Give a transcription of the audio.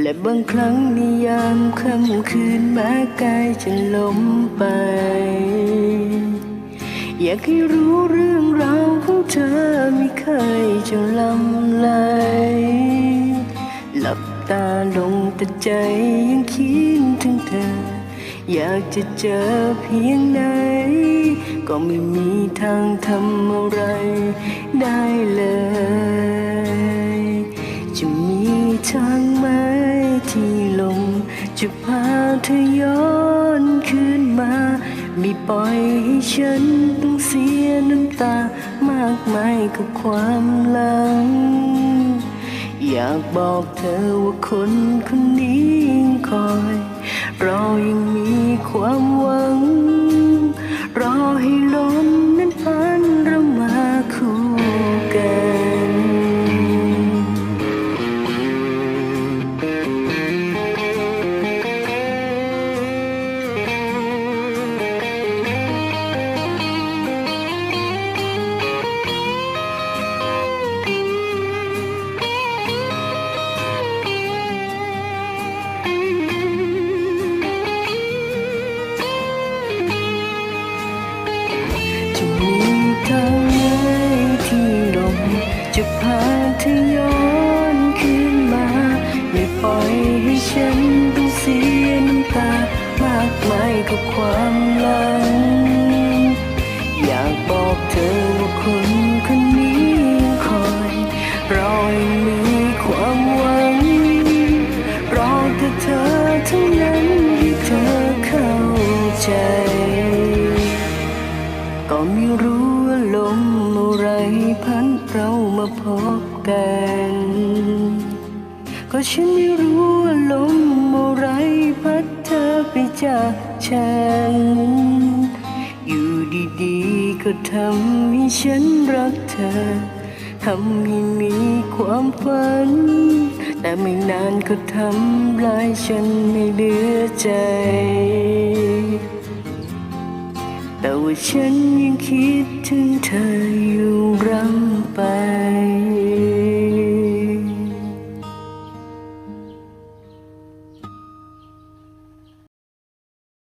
และบางครั้งในยามค่ำคืนแม้กายจะล้มไป อยากให้รู้เรื่องราวของเธอไม่เคยจะลำไหลหลับตาลงแต่ใจยังคิดถึงเธอ อยากจะเจอเพียงไหนก็ไม่มีทางทำอะไรได้เลย จะมีทางไหมที่ลมจะพาเธอย้อนคืนมาม่ปล่อยให้ฉันต้องเสียน้ำตามากมายกับความหลัง อยากบอกเธอว่าคนคนนี้ยังคอย เรายัง บอกเธอว่าคนคนนี้ยังคอยรอยังมีความหวังรอแต่เธอเท่านั้นที่เธอเข้าใจ ก็ไม่รู้ว่าลมอะไรพันเรามาพบกันก็ฉันไม่รู้ว่าลมอะไรพัดเธอไปจากฉัน ดีๆ ก็ทำให้ฉันรักเธอ ทำให้มีความฝัน แต่ไม่นานก็ทำลายฉันไม่เหลือใจ แต่ว่าฉันยังคิดถึงเธออยู่รำไป